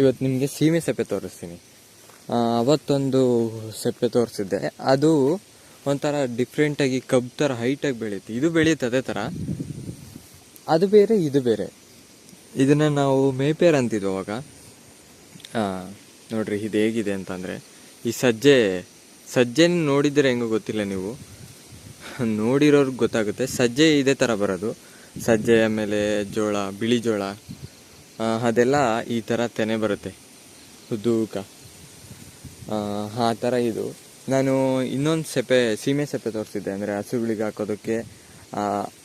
ಇವತ್ತು ನಿಮಗೆ ಸೀಮೆ ಸೆಪ್ಪೆ ತೋರಿಸ್ತೀನಿ. ಅವತ್ತೊಂದು ಸೆಪ್ಪೆ ತೋರಿಸಿದ್ದೆ. ಅದು ಒಂಥರ ಡಿಫ್ರೆಂಟಾಗಿ ಕಬ್ಬು ಥರ ಹೈಟಾಗಿ ಬೆಳೆಯುತ್ತೆ. ಇದು ಬೆಳೆಯುತ್ತೆ ಅದೇ ಥರ ಅದು ಬೇರೆ, ಇದು ಬೇರೆ. ಇದನ್ನು ನಾವು ಮೇಪೇರ್ ಅಂತಿದ್ವು ಅವಾಗ. ನೋಡ್ರಿ ಇದು ಹೇಗಿದೆ ಅಂತಂದರೆ, ಈ ಸಜ್ಜೆ ಸಜ್ಜೆ ನೋಡಿದರೆ ಹೆಂಗೋ ಗೊತ್ತಿಲ್ಲ ನೀವು. ನೋಡಿರೋರ್ಗೆ ಗೊತ್ತಾಗುತ್ತೆ. ಸಜ್ಜೆ ಇದೇ ಥರ ಬರೋದು. ಸಜ್ಜೆ ಆಮೇಲೆ ಜೋಳ, ಬಿಳಿ ಜೋಳ ಅದೆಲ್ಲ ಈ ಥರ ತೆನೆ ಬರುತ್ತೆ. ಉದ್ದೂಕ ಆ, ಥರ ಇದು. ನಾನು ಇನ್ನೊಂದು ಸೆಪೆ ಸೀಮೆ ಸೆಪೆ ತೋರಿಸಿದ್ದೆ ಅಂದರೆ ಹಸುಗಳಿಗೆ ಹಾಕೋದಕ್ಕೆ.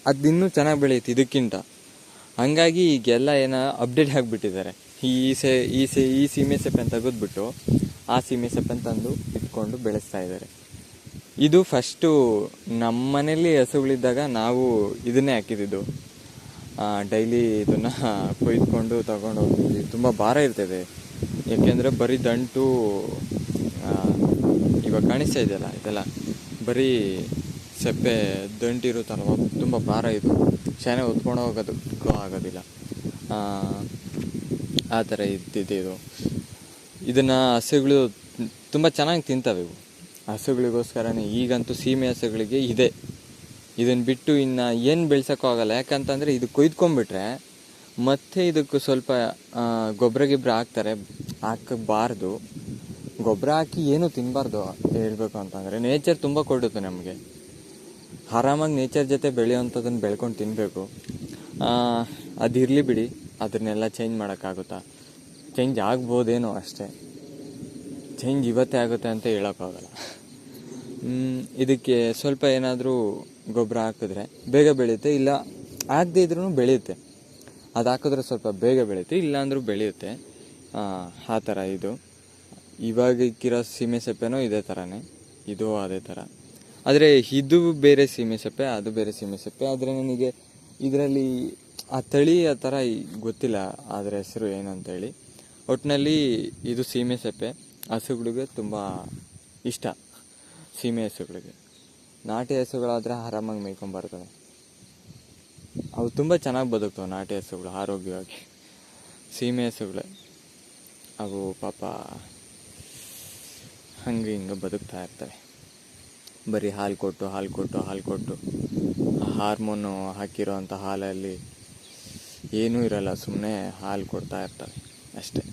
ಅದು ಇನ್ನೂ ಚೆನ್ನಾಗಿ ಬೆಳೆಯುತ್ತೆ ಇದಕ್ಕಿಂತ. ಹಂಗಾಗಿ ಈಗೆಲ್ಲ ಏನೋ ಅಪ್ಡೇಟ್ ಆಗಿಬಿಟ್ಟಿದ್ದಾರೆ. ಈ ಸೆ ಈ ಸೆ ಈ ಸೀಮೆ ಸೆಪ್ಪೆ ತೆಗೆದ್ಬಿಟ್ಟು ಆ ಸೀಮೆ ಸೆಪ್ಪೆನ ತಂದು ಇಟ್ಕೊಂಡು ಬೆಳೆಸ್ತಾ ಇದ್ದಾರೆ. ಇದು ಫಸ್ಟು ನಮ್ಮ ಮನೇಲಿ ಹಸುಗಳಿದ್ದಾಗ ನಾವು ಇದನ್ನೇ ಹಾಕಿದ್ದು. ಡೈಲಿ ಇದನ್ನು ಕೊಯ್ದುಕೊಂಡು ತಗೊಂಡು ಹೋಗ್ತೀವಿ ತುಂಬ ಭಾರ ಇರ್ತದೆ. ಯಾಕೆಂದರೆ ಬರೀ ದಂಟು ಇವಾಗ ಕಾಣಿಸ್ತಾ ಇದೆಯಲ್ಲ, ಇದೆಲ್ಲ. ಬರೀ ಸೆಪ್ಪೆ ದಂಟಿರುತ್ತಲ್ವ ತುಂಬ ಭಾರ ಇದು. ಶಾನೆ ಹೊತ್ಕೊಂಡು ಹೋಗೋದಕ್ಕೂ ಆಗೋದಿಲ್ಲ. ಆ ಥರ ಇದ್ದಿದೆ ಇದು. ಇದನ್ನು ಹಸುಗಳು ತುಂಬ ಚೆನ್ನಾಗಿ ತಿಂತವೆ ಇವು. ಹಸುಗಳಿಗೋಸ್ಕರನೇ ಈಗಂತೂ ಸೀಮೆ ಹಸುಗಳಿಗೆ ಇದೆ. ಇದನ್ನು ಬಿಟ್ಟು ಇನ್ನು ಏನು ಬೆಳ್ಸೋಕ್ಕೂ ಆಗಲ್ಲ. ಯಾಕಂತಂದರೆ ಇದು ಕೊಯ್ದ್ಕೊಂಡ್ಬಿಟ್ರೆ ಮತ್ತೆ ಇದಕ್ಕೆ ಸ್ವಲ್ಪ ಗೊಬ್ಬರ ಗಿಬ್ಬರ ಹಾಕ್ತಾರೆ. ಹಾಕಬಾರ್ದು. ಗೊಬ್ಬರ ಹಾಕಿ ಏನು ತಿನ್ನಬಾರ್ದು ಹೇಳಬೇಕು ಅಂತಂದರೆ ನೇಚರ್ ತುಂಬ ಕೊಡುತ್ತೆ ನಮಗೆ. ಆರಾಮಾಗಿ ನೇಚರ್ ಜೊತೆ ಬೆಳೆಯೋವಂಥದ್ದನ್ನು ಬೆಳ್ಕೊಂಡು ತಿನ್ನಬೇಕು ಅದಿರಲಿ ಬಿಡಿ. ಅದನ್ನೆಲ್ಲ ಚೇಂಜ್ ಮಾಡೋಕ್ಕಾಗುತ್ತಾ? ಚೇಂಜ್ ಆಗ್ಬೋದೇನೋ ಅಷ್ಟೇ. ಚೇಂಜ್ ಇವತ್ತೇ ಆಗುತ್ತೆ ಅಂತ ಹೇಳೋಕ್ಕಾಗಲ್ಲ. ಇದಕ್ಕೆ ಸ್ವಲ್ಪ ಏನಾದರೂ ಗೊಬ್ಬರ ಹಾಕಿದ್ರೆ ಬೇಗ ಬೆಳೆಯುತ್ತೆ ಇಲ್ಲ ಆಗದೇ ಇದ್ರೂ ಬೆಳೆಯುತ್ತೆ. ಅದು ಹಾಕಿದ್ರೆ ಸ್ವಲ್ಪ ಬೇಗ ಬೆಳೆಯುತ್ತೆ ಇಲ್ಲಾಂದ್ರೂ ಬೆಳೆಯುತ್ತೆ. ಆ, ಥರ ಇದು. ಇವಾಗಿಕ್ಕಿರೋ ಸೀಮೆ ಸೆಪ್ಪೆನೂ ಇದೇ ಥರನೇ. ಇದು ಅದೇ ಥರ. ಆದರೆ ಇದು ಬೇರೆ ಸೀಮೆ ಸೊಪ್ಪೆ ಅದು ಬೇರೆ ಸೀಮೆ ಸೆಪ್ಪೆ. ಆದರೆ ನನಗೆ ಇದರಲ್ಲಿ ಆ ತಳಿ ಆ ಥರ ಗೊತ್ತಿಲ್ಲ ಅದರ ಹೆಸರು ಏನು ಅಂತೇಳಿ. ಒಟ್ಟಿನಲ್ಲಿ ಇದು ಸೀಮೆ ಸೊಪ್ಪೆ. ಹಸುಗಳಿಗೆ ತುಂಬ ಇಷ್ಟ. ಸೀಮೆ ಹಸುಗಳಿಗೆ. ನಾಟಿ ಹಸುಗಳಾದರೆ ಆರಾಮಾಗಿ ಮೇಯ್ಕೊಂಬರ್ತವೆ ಅವು ತುಂಬ ಚೆನ್ನಾಗಿ ಬದುಕ್ತವೆ ನಾಟಿ ಹಸುಗಳು, ಆರೋಗ್ಯವಾಗಿ. ಸೀಮೆ ಹಸುಗಳೇ. ಅವು ಪಾಪ ಹಂಗೆ ಹಿಂಗೆ ಬದುಕ್ತಾ ಇರ್ತವೆ. ಬರೀ ಹಾಲು ಕೊಟ್ಟು ಹಾಲು ಕೊಟ್ಟು ಹಾಲು ಕೊಟ್ಟು. ಹಾರ್ಮೋನು ಹಾಕಿರೋ ಅಂಥ ಹಾಲಲ್ಲಿ ಏನೂ ಇರಲ್ಲ ಸುಮ್ಮನೆ ಹಾಲು ಕೊಡ್ತಾ ಇರ್ತವೆ ಅಷ್ಟೇ.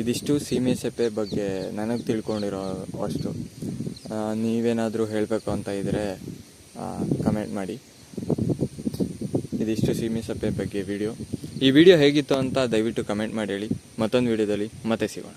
ಇದಿಷ್ಟು ಸೀಮೆ ಸೆಪ್ಪೆ ಬಗ್ಗೆ ನನಗೆ ತಿಳ್ಕೊಂಡಿರೋ ಅಷ್ಟು. ನೀವೇನಾದರೂ ಹೇಳಬೇಕು ಅಂತ ಇದ್ದರೆ ಕಮೆಂಟ್ ಮಾಡಿ. ಇದಿಷ್ಟು ಸೀಮೆ ಸಪ್ಪೆ ಬಗ್ಗೆ ವಿಡಿಯೋ ಈ ವಿಡಿಯೋ ಹೇಗಿತ್ತು ಅಂತ ದಯವಿಟ್ಟು ಕಮೆಂಟ್ ಮಾಡಿ ಹೇಳಿ. ಮತ್ತೊಂದು ವಿಡಿಯೋದಲ್ಲಿ ಮತ್ತೆ ಸಿಗೋಣ.